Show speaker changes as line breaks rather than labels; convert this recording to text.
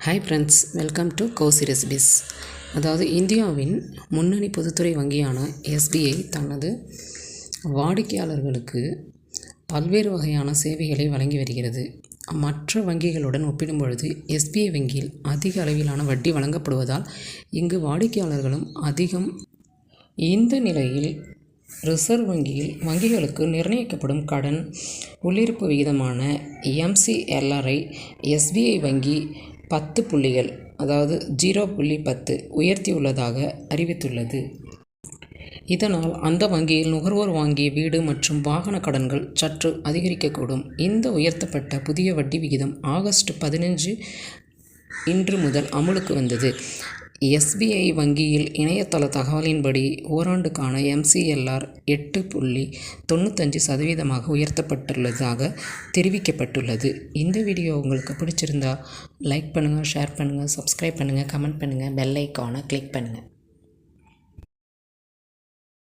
Hi friends welcome to cosy recipes அதாவது இந்தியாவின் முன்னணி பொதுத்துறை வங்கியான எஸ்பிஐ தனது வாடிக்கையாளர்களுக்கு பல்வேறு வகையான சேவைகளை வழங்கி வருகிறது. மற்ற வங்கிகளுடன் ஒப்பிடும் பொழுது எஸ்பிஐ வங்கியில் அதிக அளவிலான வட்டி வழங்கப்படுவதால் இங்கு வாடிக்கையாளர்களும் அதிகம் இந்த நிலையில் ரிசர்வ் வங்கியில் வங்கிகளுக்கு நிர்ணயிக்கப்படும் கடன் உள்ளிருப்பு விகிதமான எம்சிஎல்ஆரை எஸ்பிஐ வங்கி பத்து புள்ளிகள் அதாவது ஜீரோ புள்ளி பத்து உயர்த்தியுள்ளதாக அறிவித்துள்ளது. இதனால் அந்த வங்கியில் நுகர்வோர் வாங்கிய வீடு மற்றும் வாகன கடன்கள் சற்று அதிகரிக்கக்கூடும். இந்த உயர்த்தப்பட்ட புதிய வட்டி விகிதம் ஆகஸ்ட் பதினஞ்சு இன்று முதல் அமலுக்கு வந்தது. எஸ்பிஐ வங்கியில் இணையதள தகவலின்படி ஓராண்டுக்கான எம்சிஎல்ஆர் எட்டு புள்ளி தொண்ணூத்தஞ்சு சதவீதமாக உயர்த்தப்பட்டுள்ளதாக தெரிவிக்கப்பட்டுள்ளது. இந்த வீடியோ உங்களுக்கு பிடிச்சிருந்தா லைக் பண்ணுங்கள் ஷேர் பண்ணுங்கள் சப்ஸ்கிரைப் பண்ணுங்கள் கமெண்ட் பண்ணுங்கள் பெல் ஐக்கானை கிளிக் பண்ணுங்கள்